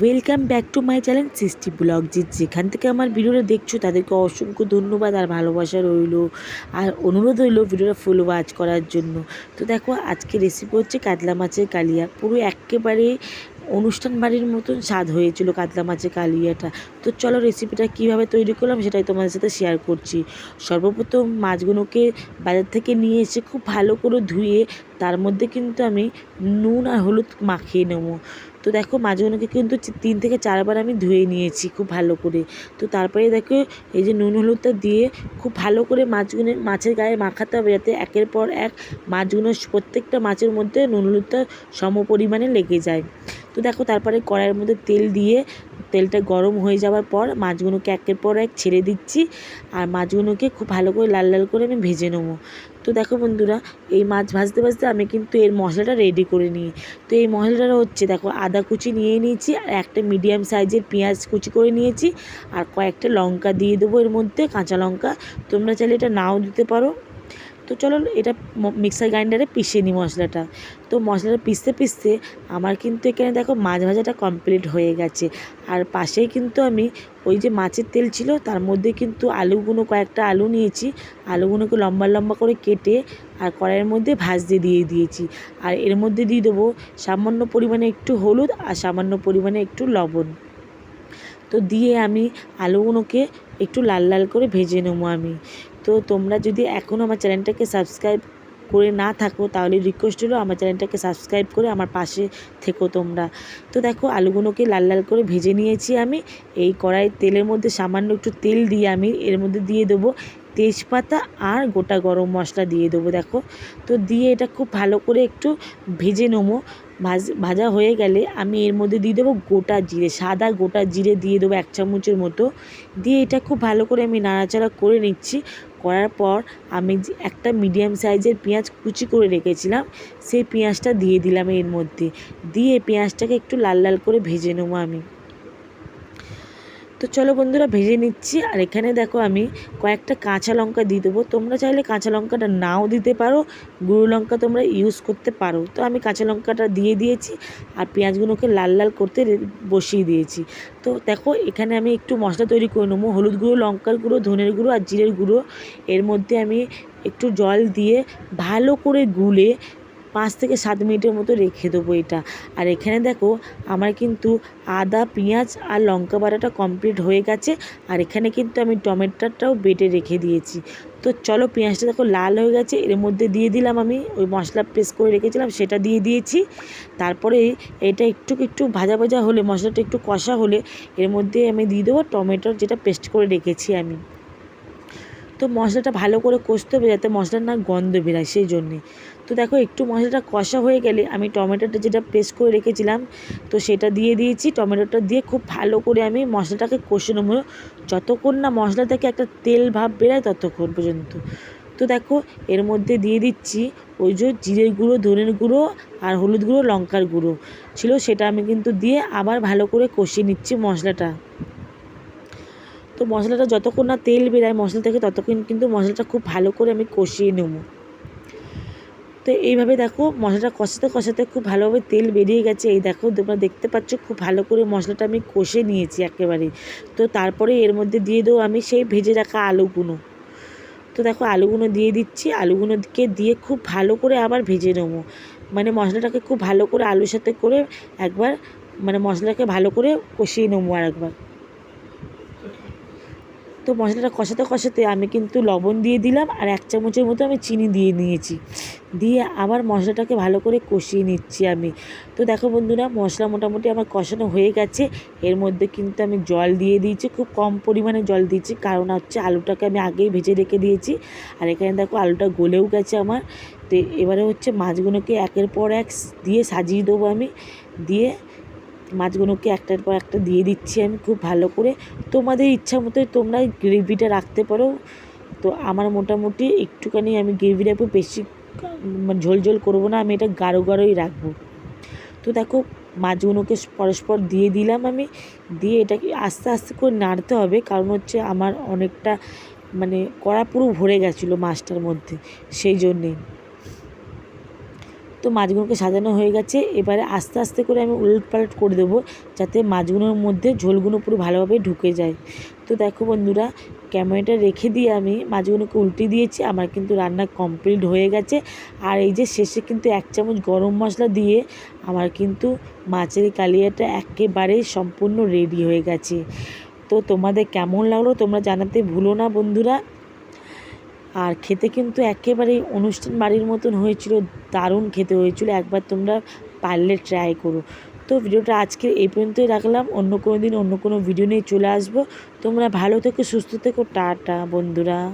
Welcome back to my channel Srishti blog যে যেখান থেকে আমার ভিডিওটা দেখছ, তাদেরকে অসংখ্য ধন্যবাদ আর ভালোবাসা রইল আর অনুরোধ রইল ভিডিওটা ফুল ওয়াচ করার জন্য। তো দেখো, আজকে রেসিপি হচ্ছে কাতলা মাছের কালিয়া। পুরো একেবারে অনুষ্ঠান বাড়ির মতন স্বাদ হয়েছিল কাতলা মাছের কালিয়াটা। তো চলো রেসিপিটা কীভাবে তৈরি করলাম সেটাই তোমাদের সাথে শেয়ার করছি। সর্বপ্রথম মাছগুলোকে বাজার থেকে নিয়ে এসে খুব ভালো করে ধুয়ে তার মধ্যে কিন্তু আমি নুন আর হলুদ মাখিয়ে নেব। তো দেখো মাছগুলোকে কিন্তু তিন থেকে চারবার আমি ধুয়ে নিয়েছি খুব ভালো করে। তো তারপরে দেখো, এই যে নুন হলুদটা দিয়ে খুব ভালো করে মাছগুলো মাছের গায়ে মাখাতে হবে যাতে একের পর এক মাছগুলো প্রত্যেকটা মাছের মধ্যে নুন হলুদটা সম পরিমাণে লেগে যায়। তো দেখো তারপরে কড়াইয়ের মধ্যে তেল দিয়ে তেলটা গরম হয়ে যাওয়ার পর মাছগুলোকে একের পর এক ছেড়ে দিচ্ছি আর মাছগুলোকে খুব ভালো করে লাল লাল করে আমি ভেজে নেব। তো দেখো বন্ধুরা, এই মাছ ভাজতে ভাজতে আমি কিন্তু এর মশলাটা রেডি করে নিই। তো এই মশলাটা হচ্ছে দেখো আদা কুচি নিয়ে নিয়েছি আর একটা মিডিয়াম সাইজের পেঁয়াজ কুচি করে নিয়েছি আর কয়েকটা লঙ্কা দিয়ে দেবো এর মধ্যে, কাঁচা লঙ্কা। তোমরা চাইলে এটা নাও দিতে পারো। তো চলো এটা মিক্সার গ্রাইন্ডারে পিষে নিই মশলাটা। তো মশলাটা পিষতে পিষতে আমার কিন্তু এখানে দেখো মাছ ভাজাটা কমপ্লিট হয়ে গেছে। আর পাশেই কিন্তু আমি ওই যে মাছের তেল ছিল, তার মধ্যে কিন্তু আলুগুলো, কয়েকটা আলু নিয়েছি। আলুগুলোকে লম্বা লম্বা করে কেটে আর কড়াইয়ের মধ্যে ভাজতে দিয়ে দিয়েছি। আর এর মধ্যে দিয়ে দেবো সামান্য পরিমাণে একটু হলুদ আর সামান্য পরিমাণে একটু লবণ। তো দিয়ে আমি আলুগুলোকে একটু লাল লাল করে ভেজে নেব আমি। তো তোমরা যদি এখনও আমার চ্যানেলটাকে সাবস্ক্রাইব করে না থাকো, তাহলে রিকোয়েস্ট হলো আমার চ্যানেলটাকে সাবস্ক্রাইব করে আমার পাশে থেকো তোমরা। তো দেখো আলুগুলোকে লাল লাল করে ভেজে নিয়েছি আমি। এই কড়াইয়ের তেলের মধ্যে সামান্য একটু তেল দিয়ে আমি এর মধ্যে দিয়ে দেবো তেজপাতা আর গোটা গরম মশলা দিয়ে দেবো দেখো। তো দিয়ে এটা খুব ভালো করে একটু ভেজে নেব। ভাজ, ভাজা হয়ে গেলে আমি এর মধ্যে দিয়ে দেবো গোটা জিরে, সাদা গোটা জিরে দিয়ে দেবো এক চামচের মতো। দিয়ে এটা খুব ভালো করে আমি নাড়াচাড়া করে নিচ্ছি। করার পর আমি যে একটা মিডিয়াম সাইজের পেঁয়াজ কুচি করে রেখেছিলাম, সেই পেঁয়াজটা দিয়ে দিলাম এর মধ্যে। দিয়ে পেঁয়াজটাকে একটু লাল লাল করে ভেজে নেব আমি। তো চলো বন্ধুরা ভেজে নিচ্ছি। আর এখানে দেখো আমি কয়েকটা কাঁচা লঙ্কা দিয়ে দেবো। তোমরা চাইলে কাঁচা লঙ্কাটা নাও দিতে পারো। গুঁড়ো লঙ্কা তোমরা ইউজ করতে পারো। তো আমি কাঁচা লঙ্কাটা দিয়ে দিয়েছি আর পেঁয়াজগুলোকে লাল লাল করতে বসিয়ে দিয়েছি। তো দেখো এখানে আমি একটু মশলা তৈরি করে নেব। হলুদ গুঁড়ো, লঙ্কার গুঁড়ো, ধনের গুঁড়ো আর জিরের গুঁড়ো। এর মধ্যে আমি একটু জল দিয়ে ভালো করে গুলে পাঁচ থেকে সাত মিনিটের মতো রেখে দেবো এটা। আর এখানে দেখো, আমার কিন্তু আদা, পেঁয়াজ আর লঙ্কা বাটাটা কমপ্লিট হয়ে গেছে। আর এখানে কিন্তু আমি টমেটোটাও বেটে রেখে দিয়েছি। তো চলো, পেঁয়াজটা দেখো লাল হয়ে গেছে। এর মধ্যে দিয়ে দিলাম আমি ওই মশলা পেস্ট করে রেখেছিলাম, সেটা দিয়ে দিয়েছি। তারপরে এটা একটু একটু ভাজা ভাজা হলে, মশলাটা একটু কষা হলে, এর মধ্যে আমি দিয়ে দেবো টমেটোর যেটা পেস্ট করে রেখেছি আমি। তো মশলাটা ভালো করে কষতে হবে যাতে মশলার না গন্ধ বেরায়, সেই জন্যে। তো দেখো, একটু মশলাটা কষা হয়ে গেলে আমি টমেটোটা যেটা পেস্ট করে রেখেছিলাম, তো সেটা দিয়ে দিয়েছি। টমেটোটা দিয়ে খুব ভালো করে আমি মশলাটাকে কষে নেব। যতক্ষণ না মশলা থেকে একটা তেল ভাব বেরায় ততক্ষণ পর্যন্ত। তো দেখো, এর মধ্যে দিয়ে দিচ্ছি ওই যে জিরের গুঁড়ো, ধনের গুঁড়ো আর হলুদ গুঁড়ো, লঙ্কার গুঁড়ো ছিল, সেটা আমি কিন্তু দিয়ে আবার ভালো করে কষিয়ে নিচ্ছি মশলাটা। তো মশলাটা যতক্ষণ না তেল বেরায় মশলা থেকে, ততক্ষণ কিন্তু মশলাটা খুব ভালো করে আমি কষিয়ে নেব। তো এইভাবে দেখো মশলাটা কষাতে কষাতে খুব ভালোভাবে তেল বেরিয়ে গেছে। এই দেখো তোমরা দেখতে পাচ্ছ খুব ভালো করে মশলাটা আমি কষে নিয়েছি একেবারে। তো তারপরে এর মধ্যে দিয়ে দেবো আমি সেই ভেজে রাখা আলুগুলো তো দেখো আলুগুলো দিয়ে দিচ্ছি। আলুগুলোকে দিয়ে খুব ভালো করে আবার ভেজে নেব। মানে মশলাটাকে খুব ভালো করে আলুর সাথে করে একবার মানে মশলাকে ভালো করে কষিয়ে নেব আর একবার তো মশলাটা কষাতে কষাতে আমি কিন্তু লবণ দিয়ে দিলাম আর এক চামচের মতো আমি চিনি দিয়ে নিয়েছি। দিয়ে আবার মশলাটাকে ভালো করে কষিয়ে নিচ্ছি আমি। তো দেখো বন্ধুরা, মশলা মোটামুটি আমার কষানো হয়ে গেছে। এর মধ্যে কিন্তু আমি জল দিয়ে দিয়েছি, খুব কম পরিমাণে জল দিয়েছি। কারণ হচ্ছে আলুটাকে আমি আগেই ভেজে রেখে দিয়েছি। আর এখানে দেখো আলুটা গলেও গেছে আমার। তো এবারে হচ্ছে মাছগুলোকে একের পর এক দিয়ে সাজিয়ে দেবো আমি। দিয়ে মাছগুলোকে একটার পর একটা দিয়ে দিচ্ছি আমি খুব ভালো করে। তোমাদের ইচ্ছা মতোই তোমরা গ্রেভিটা রাখতে পারো। তো আমার মোটামুটি একটুখানি আমি গ্রেভিটা একটু বেশি মানে ঝোল ঝোল করব না, আমি এটা গাঢ় গাঢ়ই রাখব। তো দেখো মাছগুলোকে পরস্পর দিয়ে দিলাম আমি। দিয়ে এটাকে আস্তে আস্তে করে নাড়তে হবে, কারণ হচ্ছে আমার অনেকটা মানে কড়া পুরো ভরে গেছিল মাছটার মধ্যে, সেই জন্যেই তো মাছগুলোকে সাজানো হয়ে গেছে। এবারে আস্তে আস্তে করে আমি উলট পালট করে দেবো যাতে মাছগুলোর মধ্যে ঝোলগুলো পুরো ভালোভাবে ঢুকে যায়। তো দেখো বন্ধুরা, ক্যামেরাটা রেখে দিয়ে আমি মাছগুলোকে উল্টে দিয়েছি। আমার কিন্তু রান্না কমপ্লিট হয়ে গেছে। আর এই যে শেষে কিন্তু এক চামচ গরম মশলা দিয়ে আমার কিন্তু মাছের কালিয়াটা একেবারে সম্পূর্ণ রেডি হয়ে গেছে। তো তোমাদের কেমন লাগল তোমরা জানাতে ভুলো না বন্ধুরা। আর খেতে কিন্তু একেবারেই অনুষ্ঠান বাড়ির মতন হয়েছিল, দারুণ খেতে হয়েছিল। একবার তোমরা পারলে ট্রাই করো। তো ভিডিওটা আজকে এই পর্যন্তই রাখলাম। অন্য কোনো দিন অন্য কোনো ভিডিও নিয়ে চলে আসব। তোমরা ভালো থেকো, সুস্থ থেকো। টাটা বন্ধুরা।